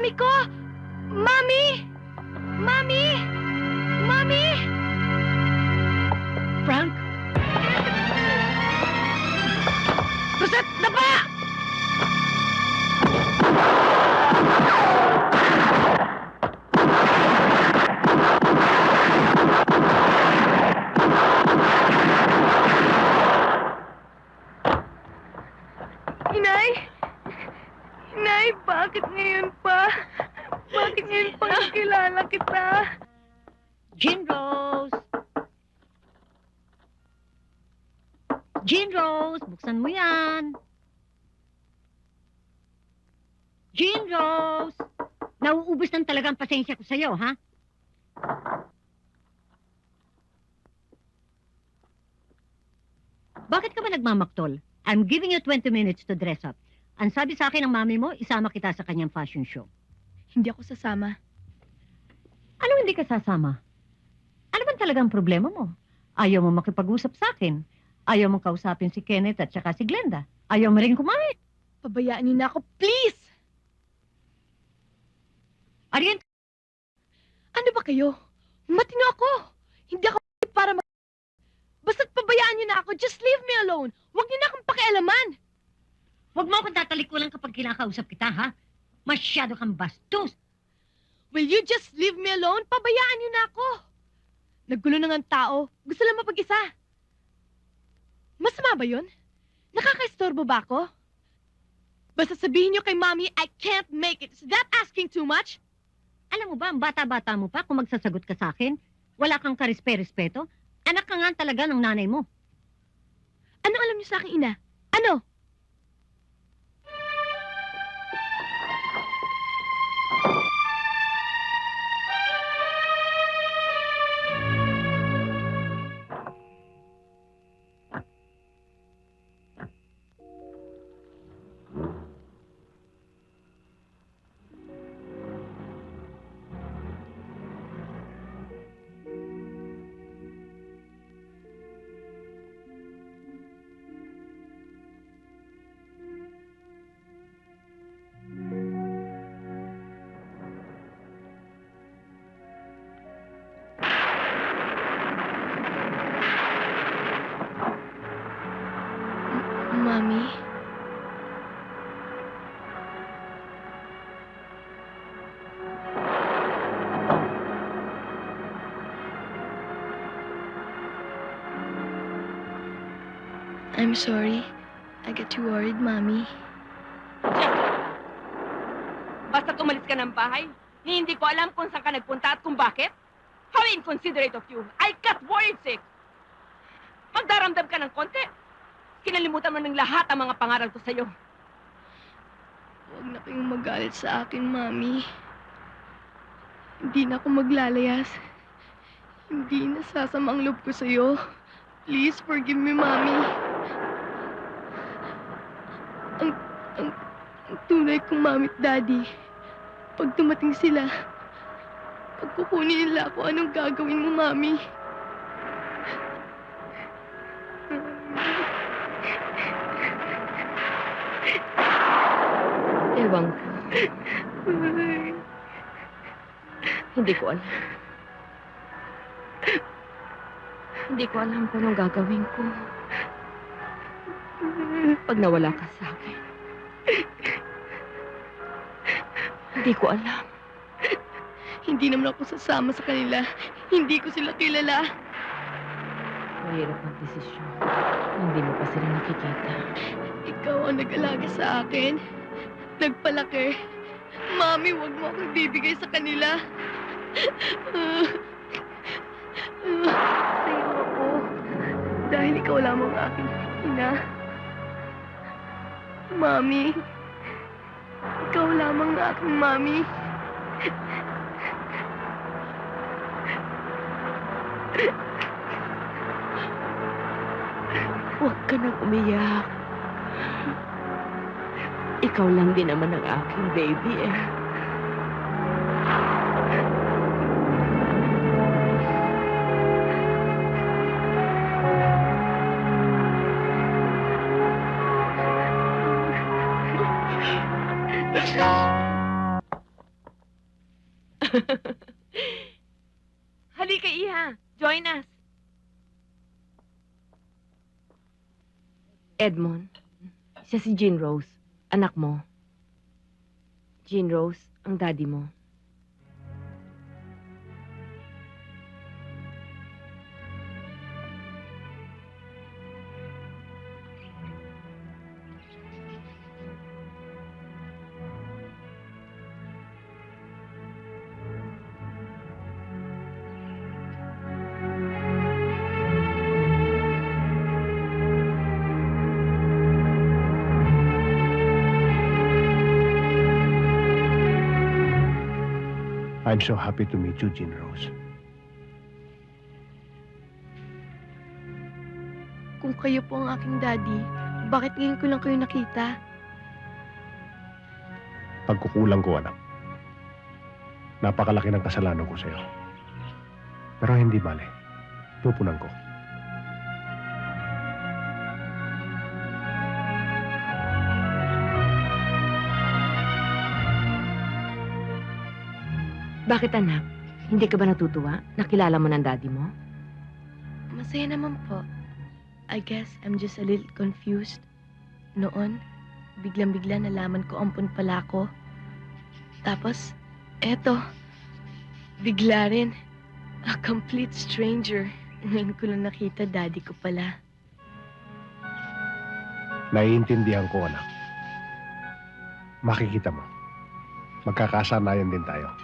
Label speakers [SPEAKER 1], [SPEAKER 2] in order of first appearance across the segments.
[SPEAKER 1] Mami ko! Mami! Mami! Mami! Frank? Rosette, dapa!
[SPEAKER 2] Buksan mo yan. Jean Rose! Nauubos lang talaga ang pasensya ko sa'yo, ha? Bakit ka ba nagmamaktol? I'm giving you 20 minutes to dress up. Ang sabi sa akin ng mami mo, isama kita sa kanyang fashion show.
[SPEAKER 1] Hindi ako sasama.
[SPEAKER 2] Ano hindi ka sasama? Ano ba talagang problema mo? Ayaw mo makipag-usap sa akin. Ayaw mo kausapin si Kenneth at saka si Glenda. Ayaw mo rin kumain.
[SPEAKER 1] Pabayaan niyo na ako, please!
[SPEAKER 2] Arian,
[SPEAKER 1] Ano ba kayo? Matino ako! Hindi ako para mag... Basta't pabayaan niyo na ako, just leave me alone! Huwag niyo na akong pakialaman!
[SPEAKER 2] huwag mo akong tatalikulan kapag kinakausap kita, ha? Masyado kang bastos.
[SPEAKER 1] Will you just leave me alone? Pabayaan niyo na ako! Naggulo na nga ang tao. Gusto lang mapag-isa. Masama ba yun? Nakakaistorbo ba ako? Basta sabihin niyo kay Mommy, I can't make it. Is that asking too much?
[SPEAKER 2] Alam mo ba, ang bata-bata mo pa kung magsasagot ka sa akin? Wala kang karispe-respeto? Anak ka nga talaga ng nanay mo.
[SPEAKER 1] Ano alam niyo sa akin, Ina? Ano? I'm sorry. I get too worried, Mommy.
[SPEAKER 3] Basta umalis ka ng bahay, hindi ko alam kung saan ka nagpunta at kung bakit. How inconsiderate of you. I got worried sick. Magdaramdam ka ng konti. Kinalimutan mo ng lahat ang mga pangaral ko sa'yo.
[SPEAKER 1] Huwag na kayong magalit sa akin, Mami. Hindi na ako maglalayas. Hindi na sasama ang loob ko sa'yo. Please, forgive me, Mami. Ang, ang, tunay kong Mami Daddy. Pag dumating sila, pag kukunin nila ako, anong gagawin mo, Mami?
[SPEAKER 3] Ewan ko. Hindi ko alam. Hindi ko alam kung anong gagawin ko. Pag nawala ka sa akin. Hindi ko alam.
[SPEAKER 1] Hindi naman ako sasama sa kanila. Hindi ko sila kilala.
[SPEAKER 3] Mahirap ang desisyon. Hindi mo pa sila nakikita.
[SPEAKER 1] Ikaw ang nag-alaga sa akin. Nagpalaki. Mami, wag mo akong bibigay sa kanila. Sa'yo ako. Dahil ikaw lamang ang aking ina. Mami. Ikaw lamang ang aking mami.
[SPEAKER 3] Huwag ka nang umiyak. Ikaw lang din naman ang aking baby eh. Iha. Join us. Edmond, siya si Jean Rose, anak mo. Jean Rose, ang daddy mo.
[SPEAKER 4] I'm so happy to meet you, Jean Rose.
[SPEAKER 1] Kung kayo po ang aking daddy, bakit ngayon ko lang kayo nakita?
[SPEAKER 4] Pagkukulang ko, anak. Napakalaki ng kasalanan ko sa'yo. Pero hindi bale. Pupunan ko.
[SPEAKER 3] Bakit anak? Hindi ka ba natutuwa? Nakilala mo ng daddy mo?
[SPEAKER 1] Masaya naman po. I guess I'm just a little confused. Noon, biglang-bigla nalaman ko ampun pala ako. Tapos, eto, bigla rin. A complete stranger. Ngayon ko lang nakita daddy ko pala.
[SPEAKER 4] Naiintindihan ko, anak. Makikita mo. Magkakasanayan din tayo.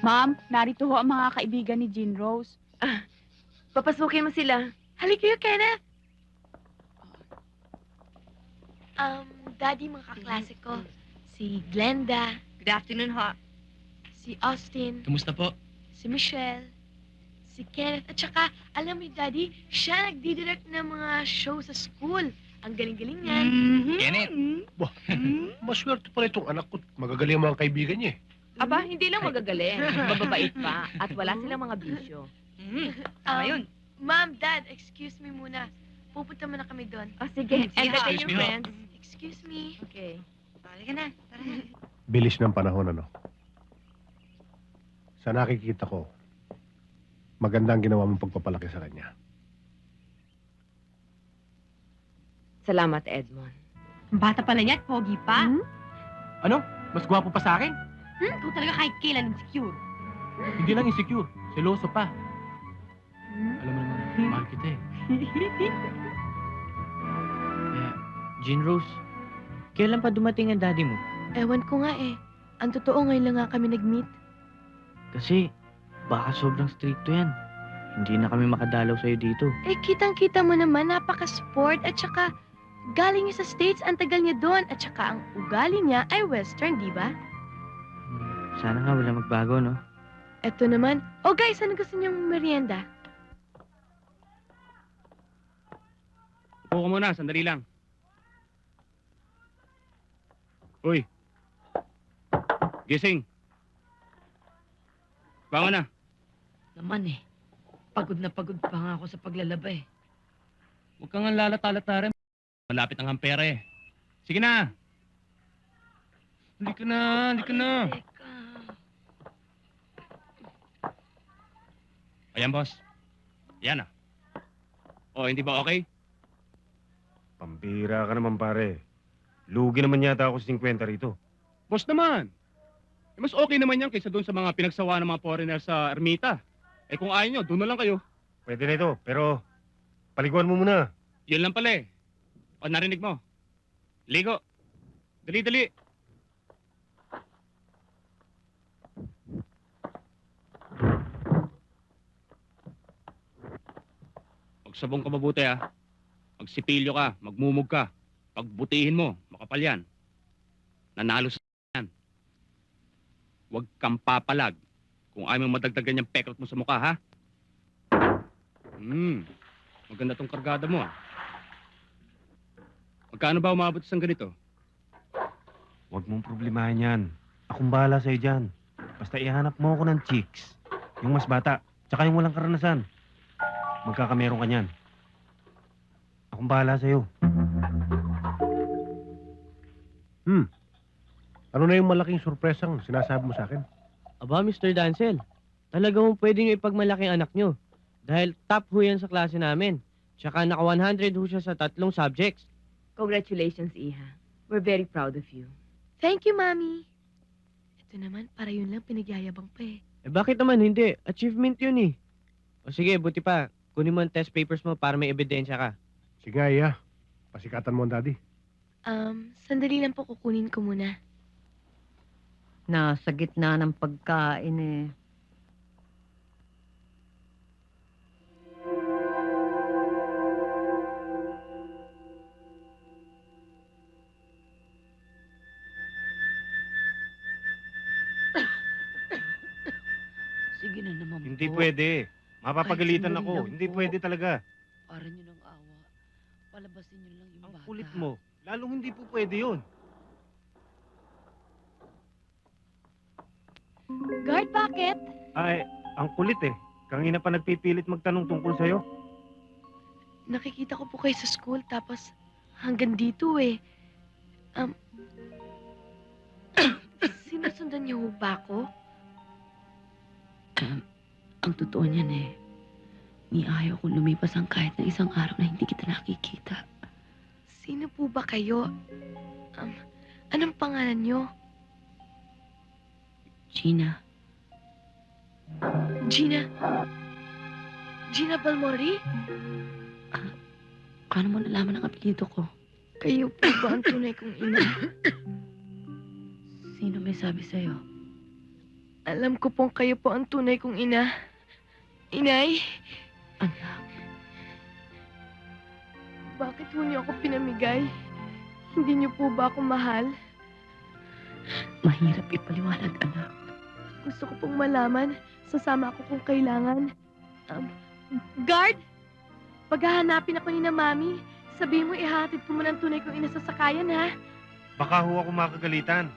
[SPEAKER 5] Ma'am, narito ho ang mga kaibigan ni Jean Rose.
[SPEAKER 3] Papasukin mo sila.
[SPEAKER 1] Halika kayo, Kenneth! Um, daddy, mga kaklase ko. Si Glenda,
[SPEAKER 3] Good afternoon, ha?
[SPEAKER 1] si Austin,
[SPEAKER 6] Kamusta po?
[SPEAKER 1] si Michelle, si Kenneth, at saka, alam mo, Daddy, siya nagdidirect ng mga show sa school. Ang galing-galing niyan.
[SPEAKER 6] Kenneth.
[SPEAKER 4] Maswerte pala itong anak ko. Magagaling ang mga kaibigan niya eh.
[SPEAKER 3] Aba, hindi lang magagaling. Mababait pa. At wala silang mga bisyo.
[SPEAKER 1] Um, Ma'am, Dad, excuse me muna. Pupunta muna kami doon.
[SPEAKER 3] Oh, sige.
[SPEAKER 6] Sige,
[SPEAKER 3] Entertain
[SPEAKER 6] excuse
[SPEAKER 3] your
[SPEAKER 6] me, ho.
[SPEAKER 3] friends.
[SPEAKER 1] Excuse me.
[SPEAKER 3] Okay.
[SPEAKER 4] Bilis ng panahon, ano? Sa nakikita ko, maganda ang ginawa mong pagpapalaki sa kanya.
[SPEAKER 3] Salamat, Edmond.
[SPEAKER 2] Bata pala yan, pogi pa.
[SPEAKER 6] Ano? Mas gwapo pa sa akin?
[SPEAKER 2] Hmm? Ikaw talaga kahit kailan insecure.
[SPEAKER 6] Hindi lang insecure. Seloso pa. Alam mo naman, mahal kita eh. Eh, Jean Rose, kailan pa dumating ang daddy mo?
[SPEAKER 1] Ewan ko nga eh. Ang totoo ngayon lang nga kami nag-meet.
[SPEAKER 6] Kasi, baka sobrang stricto yan. Hindi na kami makadalaw sa'yo dito.
[SPEAKER 1] Eh, kitang-kita mo naman, napaka-sport. At saka, galing niya sa States, ang tagal niya doon. At saka, ang ugali niya ay Western, di ba?
[SPEAKER 6] Sana nga wala magbago, no?
[SPEAKER 1] Eto naman. Oh guys, ano gusto niyong merienda?
[SPEAKER 7] Upo ka muna, sandali lang. Uy. Gising. Bangon na.
[SPEAKER 3] Naman eh. Pagod na pagod pa nga ako sa paglalaba eh.
[SPEAKER 7] Huwag kang lalata-lata rin. Malapit ang hampera eh. Sige na. Hindi ka na, hindi ka na.
[SPEAKER 3] Teka.
[SPEAKER 7] Ayan, boss. Yan ah. Oh, hindi ba okay?
[SPEAKER 8] Pambira ka naman pare. Lugi naman yata ako sa 50 rito.
[SPEAKER 7] Boss naman. Eh, mas okay naman yan kaysa doon sa mga pinagsawa ng mga foreigner sa ermita. Eh kung ayaw nyo, doon na lang kayo.
[SPEAKER 8] Pwede na ito, pero paliguan mo muna.
[SPEAKER 7] Yun lang pala eh. O, narinig mo. Ligo. Dali, Magsabong ka mabuti ah. Magsipilyo ka, magmumug ka. Pagbutihin mo, makapal yan. Nanalo sa yan. Huwag kang papalag. Kung ayaw mo madagdagan yung pekrot mo sa mukha, ha? Hmm, maganda tong kargada mo ah. Magkano ba umabot sa ganito?
[SPEAKER 8] Huwag mong problemahin yan. Akong bahala sa'yo dyan. Basta ihanap mo ako ng chicks. Yung mas bata, tsaka yung walang karanasan. Magkakameron ka niyan. Akong bahala sa'yo. Hmm.
[SPEAKER 4] Ano na yung malaking surpresang sinasabi mo sa akin?
[SPEAKER 6] Aba, Mr. Dancel, talagang pwede nyo ipagmalaki ang anak nyo. Dahil top ho yan sa klase namin. Tsaka naka 100 ho siya sa tatlong subjects.
[SPEAKER 3] Congratulations, Iha. We're very proud of you.
[SPEAKER 1] Thank you, Mami. Ito naman, para yun lang pinagyayabang pa eh.
[SPEAKER 6] Eh bakit naman hindi? Achievement yun eh. O sige, buti pa. Kunin mo ang test papers mo para may ebidensya ka.
[SPEAKER 4] Sige, Iya. Pasikatan mo ang daddy.
[SPEAKER 1] Um, sandali lang po kukunin ko muna.
[SPEAKER 2] Nasa gitna ng pagkain eh.
[SPEAKER 5] Sige na naman
[SPEAKER 8] Hindi
[SPEAKER 5] po.
[SPEAKER 8] pwede. Mapapagalitan
[SPEAKER 5] Ay,
[SPEAKER 8] ako.
[SPEAKER 5] lang
[SPEAKER 8] Hindi
[SPEAKER 5] po.
[SPEAKER 8] pwede talaga.
[SPEAKER 5] Para nyo ng awa. Palabasin nyo lang yung
[SPEAKER 8] Ang
[SPEAKER 5] bata.
[SPEAKER 8] kulit mo. Lalong hindi po pwede yun.
[SPEAKER 1] Guard, bakit?
[SPEAKER 8] Ay, ang kulit eh. Kangina pa nagpipilit magtanong tungkol sa'yo.
[SPEAKER 1] Nakikita ko po kayo sa school, tapos hanggang dito eh. Um, sinusundan niyo ho ba ako?
[SPEAKER 5] Ang totoo niyan eh. Ni ayaw kong lumipas ang kahit na isang araw na hindi kita nakikita.
[SPEAKER 1] Sino po ba kayo? Um, anong pangalan niyo?
[SPEAKER 5] Gina,
[SPEAKER 1] Gina? Gina Balmori?
[SPEAKER 5] paano mo nalaman ang apelyido ko?
[SPEAKER 1] Kayo po ba ang tunay kong ina?
[SPEAKER 5] Sino may sabi sa'yo?
[SPEAKER 1] Alam ko pong kayo po ang tunay kong ina. Inay,
[SPEAKER 5] Anak,
[SPEAKER 1] bakit po niyo ako pinamigay? Hindi niyo po ba ako mahal?
[SPEAKER 5] mahirap ipaliwanag, anak.
[SPEAKER 1] Gusto ko pong malaman. Sasama ako kung kailangan. Um, guard! Paghahanapin ako ni na mami, sabihin mo ihatid ko muna ang tunay kong ina sa sakayan, ha?
[SPEAKER 8] Baka ho ako makagalitan.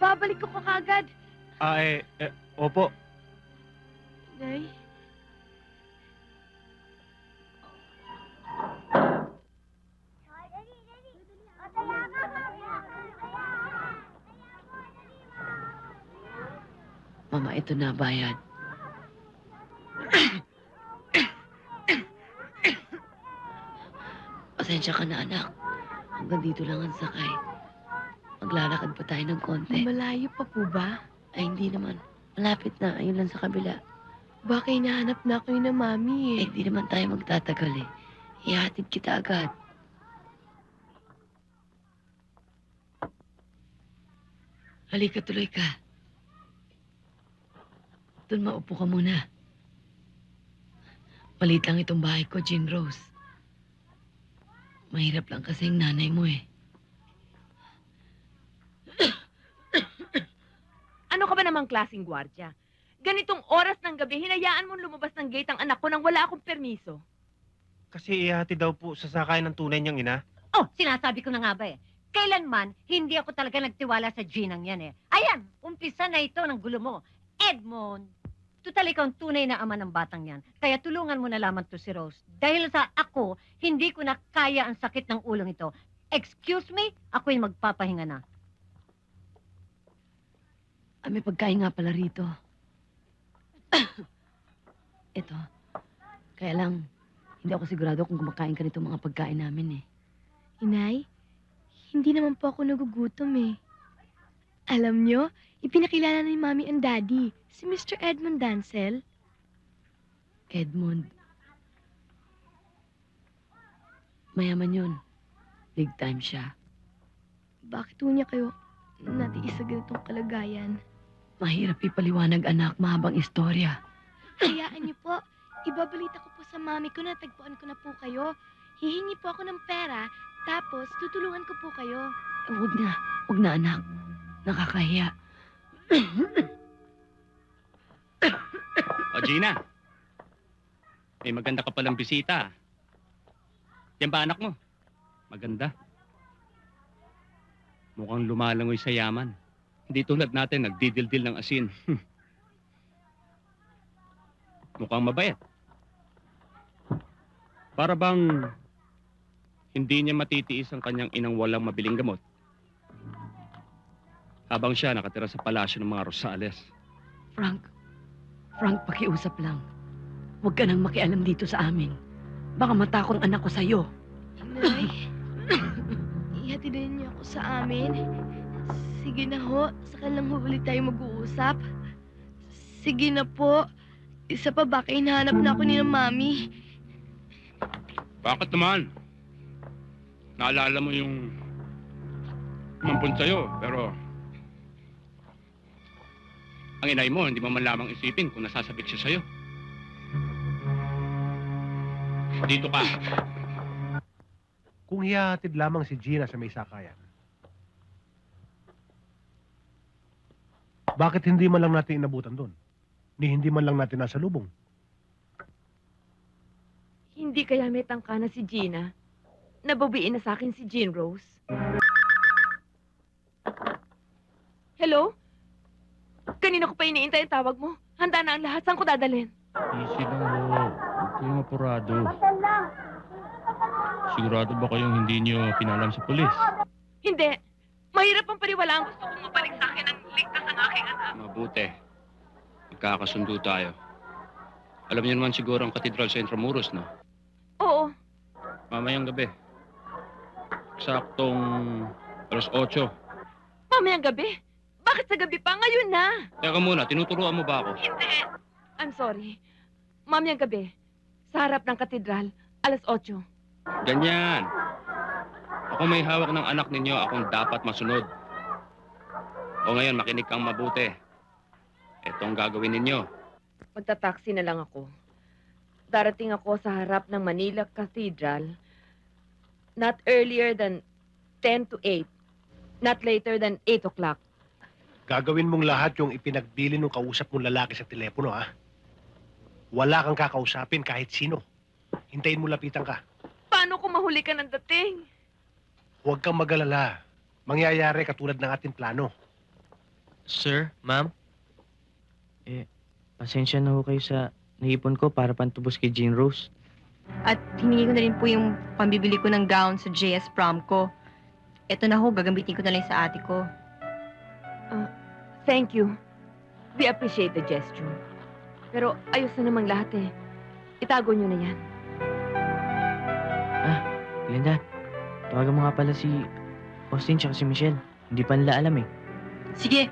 [SPEAKER 1] Babalik ko ka kagad.
[SPEAKER 8] Ah, eh, eh, opo.
[SPEAKER 5] Mama, ito na bayad. Pasensya ka na, anak. Hanggang dito lang ang sakay. Maglalakad pa tayo ng konti.
[SPEAKER 1] malayo pa po ba?
[SPEAKER 5] Ay, hindi naman. Malapit na. Ayun lang sa kabila.
[SPEAKER 1] Baka hinahanap na ako yun na mami
[SPEAKER 5] Eh,
[SPEAKER 1] eh.
[SPEAKER 5] hindi naman tayo magtatagal eh. Ihatid kita agad. Halika, tuloy ka. Doon maupo ka muna. Palit lang itong bahay ko, Jean Rose. Mahirap lang kasi yung nanay mo eh.
[SPEAKER 3] Ano ka ba namang klaseng gwardya? Ganitong oras ng gabi, hinayaan mong lumabas ng gate ang anak ko nang wala akong permiso.
[SPEAKER 8] Kasi ihati daw po sa sakay ng tunay niyang ina.
[SPEAKER 2] Oh, sinasabi ko na nga ba eh. Kailanman, hindi ako talaga nagtiwala sa Ginang yan eh. Ayan, umpisa na ito ng gulo mo. Edmond, total ikaw ang tunay na ama ng batang yan. Kaya tulungan mo na lamang to si Rose. Dahil sa ako, hindi ko na kaya ang sakit ng ulong ito. Excuse me, ako'y magpapahinga na.
[SPEAKER 5] Ah, may pagkain nga pala rito. Ito. Kaya lang, hindi ako sigurado kung kumakain ka nito mga pagkain namin eh.
[SPEAKER 1] Inay, hindi naman po ako nagugutom eh. Alam nyo, ipinakilala ni mami ang daddy, si Mr. Edmund Dancel.
[SPEAKER 5] Edmond. Mayaman yun. Big time siya.
[SPEAKER 1] Bakit po niya kayo natiis sa ganitong kalagayan?
[SPEAKER 5] Mahirap ipaliwanag anak, mahabang istorya.
[SPEAKER 1] Hayaan niyo po, ibabalita ko po sa mami ko na tagpuan ko na po kayo. Hihingi po ako ng pera, tapos tutulungan ko po kayo.
[SPEAKER 5] Eh, huwag na, huwag na anak. Nakakahiya.
[SPEAKER 7] O, Gina. May maganda ka palang bisita. Yan ba anak mo? Maganda. Mukhang lumalangoy sa yaman. Hindi tulad natin, nagdidildil ng asin. Mukhang mabait. Para bang hindi niya matitiis ang kanyang inang walang mabiling gamot. Habang siya nakatira sa palasyo ng mga Rosales.
[SPEAKER 5] Frank, Frank, pakiusap lang. Huwag ka nang makialam dito sa amin. Baka matakot ang anak ko sa'yo.
[SPEAKER 1] Inay, ihatid niyo ako sa amin. Sige na ho, saka lang ho ulit tayo mag-uusap. Sige na po. Isa pa baka hinahanap na ako ni ng mami.
[SPEAKER 7] Bakit naman? Naalala mo yung mampun sa'yo, pero ang inay mo, hindi mo man lamang isipin kung nasasabik siya sa'yo. Dito ka.
[SPEAKER 4] Kung hihahatid lamang si Gina sa may sakayan, bakit hindi man lang natin inabutan doon? Ni hindi man lang natin nasa lubong.
[SPEAKER 3] Hindi kaya may tangka na si Gina? Nababiin na sa akin si Jean Rose? Hello? Kanina ko pa iniintay ang tawag mo. Handa na ang lahat. Saan ko dadalhin?
[SPEAKER 7] Easy lang ho. Huwag kayong apurado. Sigurado ba kayong hindi niyo pinalam sa pulis?
[SPEAKER 3] Hindi. Mahirap ang paniwalaan. Gusto kong mabalik sa akin ang ligtas ang aking anak.
[SPEAKER 7] Mabuti. Magkakasundo tayo. Alam niyo naman siguro ang katedral sa Intramuros, no?
[SPEAKER 3] Oo.
[SPEAKER 7] Mamayang gabi. Saktong alas 8.
[SPEAKER 3] Mamayang gabi. Bakit sa gabi pa? Ngayon na.
[SPEAKER 7] Teka muna, tinuturuan mo ba ako?
[SPEAKER 3] Hindi. I'm sorry. Mamayang gabi. Sa harap ng katedral, alas 8.
[SPEAKER 7] Ganyan. Ako may hawak ng anak ninyo, akong dapat masunod. O ngayon, makinig kang mabuti. Ito ang gagawin ninyo.
[SPEAKER 3] Magta-taxi na lang ako. Darating ako sa harap ng Manila Cathedral not earlier than 10 to 8. Not later than 8 o'clock.
[SPEAKER 4] Gagawin mong lahat yung ipinagbili ng kausap mong lalaki sa telepono, ha? Wala kang kakausapin kahit sino. Hintayin mo lapitan ka.
[SPEAKER 3] Paano kung mahuli ka ng dating?
[SPEAKER 4] Huwag kang magalala. Mangyayari katulad ng ating plano.
[SPEAKER 6] Sir, ma'am? Eh, pasensya na ho kayo sa naipon ko para pantubos kay Jean Rose.
[SPEAKER 9] At hiningi ko na rin po yung pambibili ko ng gown sa JS prom ko. Ito na ho, gagamitin ko na lang sa ate ko.
[SPEAKER 3] Thank you. We appreciate the gesture. Pero ayos na namang lahat eh. Itago nyo na yan.
[SPEAKER 6] Linda, tawagan mo nga pala si Austin tsaka si Michelle. Hindi pa nila alam eh.
[SPEAKER 9] Sige,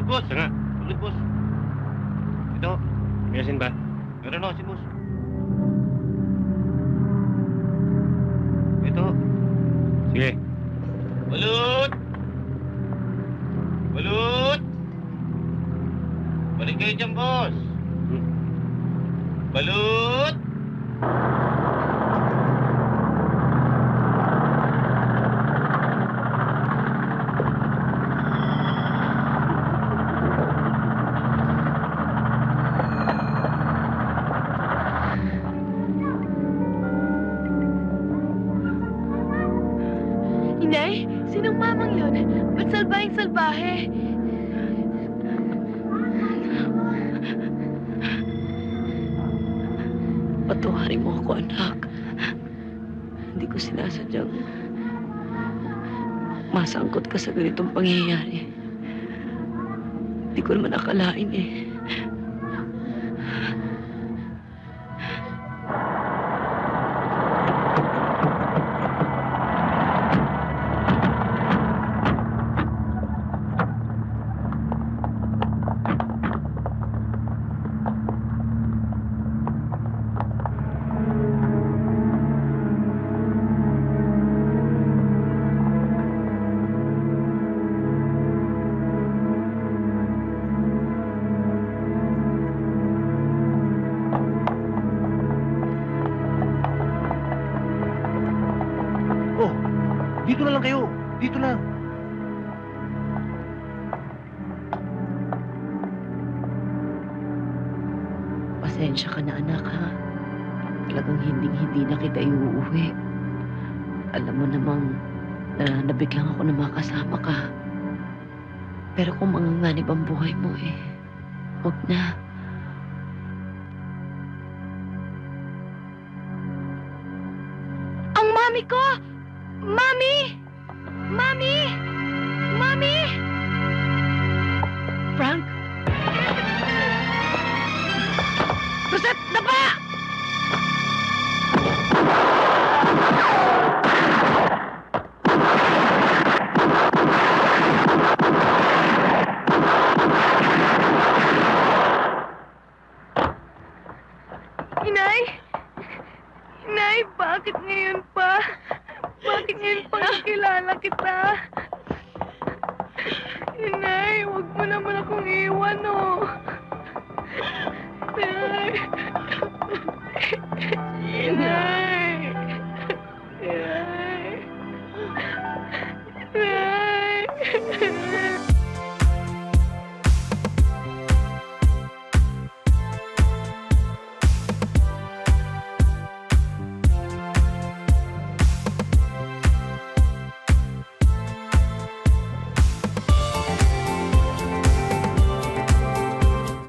[SPEAKER 8] Oh, ulut, boss. Nga.
[SPEAKER 5] Masangkot ka sa ganitong pangyayari. Hindi ko naman akalain eh. Talagang hinding-hindi na kita iuuwi. Alam mo namang nananabik lang ako na makasama ka. Pero kung manganganib ang buhay mo, eh, huwag na.
[SPEAKER 1] Ang mami ko! Mami! Inay! Inay, bakit ngayon pa? Bakit ngayon pa kilala kita? Inay, huwag mo naman akong iwan, oh. Inay! Inay!